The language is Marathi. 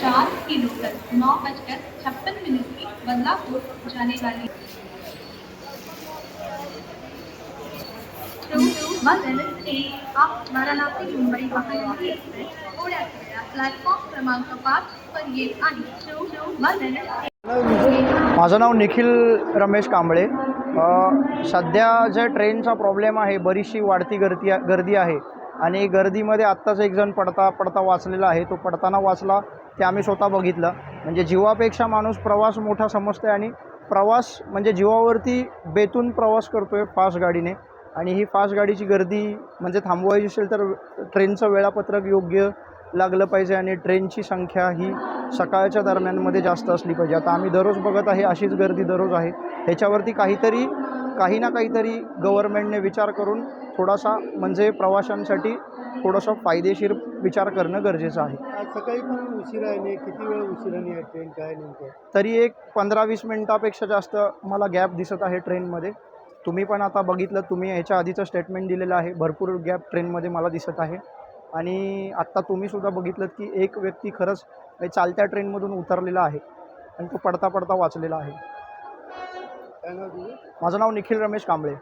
चार किलोमीटर नौ बजकर छप्पन मिनट की बदलापुर जाने वाली आप वाराणसी मुंबई महानगरी एक्सप्रेस थोड्याच प्लॅटफॉर्म क्रमांक पाच पर येत आहे. माझं नाव निखिल रमेश कांबळे. सध्या जे ट्रेनचा प्रॉब्लेम आहे बरीचशी वाढती गर्दी गर्दी आहे. आणि गर्दीमध्ये आत्ताच एक जण पडता पडता वाचलेला आहे. तो पडताना वाचला ते आम्ही स्वतः बघितलं. म्हणजे जीवापेक्षा माणूस प्रवास मोठा समजते आणि प्रवास म्हणजे जीवावरती बेतून प्रवास करतो आहे फास्ट गाडीने. आणि ही फास्ट गाडीची गर्दी म्हणजे थांबवायची असेल तर ट्रेनचं वेळापत्रक योग्य लागलं पाहिजे आणि ट्रेनची संख्या ही सकाळच्या दरम्यानमध्ये जास्त असली पाहिजे. आता आम्ही दररोज बघत आहे अशीच गर्दी दररोज आहे. ह्याच्यावरती काहीतरी काही ना काहीतरी गव्हर्मेंटने विचार करून थोडासा म्हणजे प्रवाशांसाठी थोडंसं फायदेशीर विचार करणं गरजेचं आहे. आज सकाळी पण उशिरा आहे किती वेळ उशिराने आहे ट्रेन काय नेमकं? तरी एक पंधरा वीस मिनटापेक्षा जास्त मला गॅप दिसत आहे ट्रेनमध्ये. तुम्ही पण आता बघितलं तुम्ही ह्याच्या आधीचं स्टेटमेंट दिलेलं आहे. भरपूर गॅप ट्रेनमध्ये मला दिसत आहे. आणि आत्ता तुम्हीसुद्धा बघितलं की एक व्यक्ती खरंच चालत्या ट्रेनमधून उतरलेला आहे आणि तो पडता पडता वाचलेला आहे. माझं नाव निखिल रमेश कांबळे.